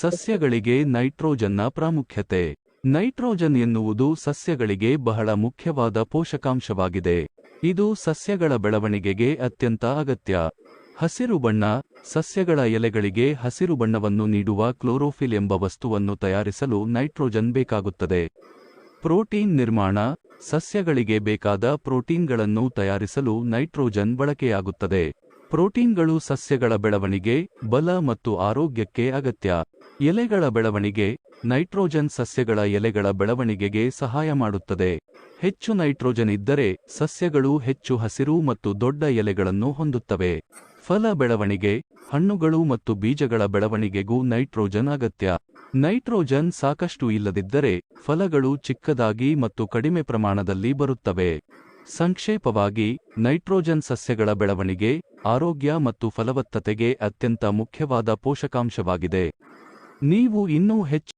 ಸಸ್ಯಗಳಿಗೆ ನೈಟ್ರೋಜನ್ನ ಪ್ರಾಮುಖ್ಯತೆ. ನೈಟ್ರೋಜನ್ ಎನ್ನುವುದು ಸಸ್ಯಗಳಿಗೆ ಬಹಳ ಮುಖ್ಯವಾದ ಪೋಷಕಾಂಶವಾಗಿದೆ. ಇದು ಸಸ್ಯಗಳ ಬೆಳವಣಿಗೆಗೆ ಅತ್ಯಂತ ಅಗತ್ಯ. ಹಸಿರು ಬಣ್ಣ, ಸಸ್ಯಗಳ ಎಲೆಗಳಿಗೆ ಹಸಿರು ಬಣ್ಣವನ್ನು ನೀಡುವ ಕ್ಲೋರೋಫಿಲ್ ಎಂಬ ವಸ್ತುವನ್ನು ತಯಾರಿಸಲು ನೈಟ್ರೋಜನ್ ಬೇಕಾಗುತ್ತದೆ. ಪ್ರೋಟೀನ್ ನಿರ್ಮಾಣ, ಸಸ್ಯಗಳಿಗೆ ಬೇಕಾದ ಪ್ರೋಟೀನ್ಗಳನ್ನು ತಯಾರಿಸಲು ನೈಟ್ರೋಜನ್ ಬಳಕೆಯಾಗುತ್ತದೆ. ಪ್ರೋಟೀನ್ಗಳು ಸಸ್ಯಗಳ ಬೆಳವಣಿಗೆ, ಬಲ ಮತ್ತು ಆರೋಗ್ಯಕ್ಕೆ ಅಗತ್ಯ. ಎಲೆಗಳ ಬೆಳವಣಿಗೆ ನೈಟ್ರೋಜನ್ ಸಸ್ಯಗಳ ಎಲೆಗಳ ಬೆಳವಣಿಗೆಗೆ ಸಹಾಯ ಮಾಡುತ್ತದೆ. ಹೆಚ್ಚು ನೈಟ್ರೋಜನ್ ಇದ್ದರೆ ಸಸ್ಯಗಳು ಹೆಚ್ಚು ಹಸಿರು ಮತ್ತು ದೊಡ್ಡ ಎಲೆಗಳನ್ನು ಹೊಂದುತ್ತವೆ. ಫಲ ಬೆಳವಣಿಗೆ, ಹಣ್ಣುಗಳು ಮತ್ತು ಬೀಜಗಳ ಬೆಳವಣಿಗೆಗೂ ನೈಟ್ರೋಜನ್ ಅಗತ್ಯ. ನೈಟ್ರೋಜನ್ ಸಾಕಷ್ಟು ಇಲ್ಲದಿದ್ದರೆ ಫಲಗಳು ಚಿಕ್ಕದಾಗಿ ಮತ್ತು ಕಡಿಮೆ ಪ್ರಮಾಣದಲ್ಲಿ ಬರುತ್ತವೆ. ಸಂಕ್ಷೇಪವಾಗಿ, ನೈಟ್ರೋಜನ್ ಸಸ್ಯಗಳ ಬೆಳವಣಿಗೆ ಆರೋಗ್ಯ ಮತ್ತು ಫಲವತ್ತತೆಗೆ ಅತ್ಯಂತ ಮುಖ್ಯವಾದ ಪೋಷಕಾಂಶವಾಗಿದೆ. ನೀವು ಇನ್ನೂ ಹೆಚ್ಚು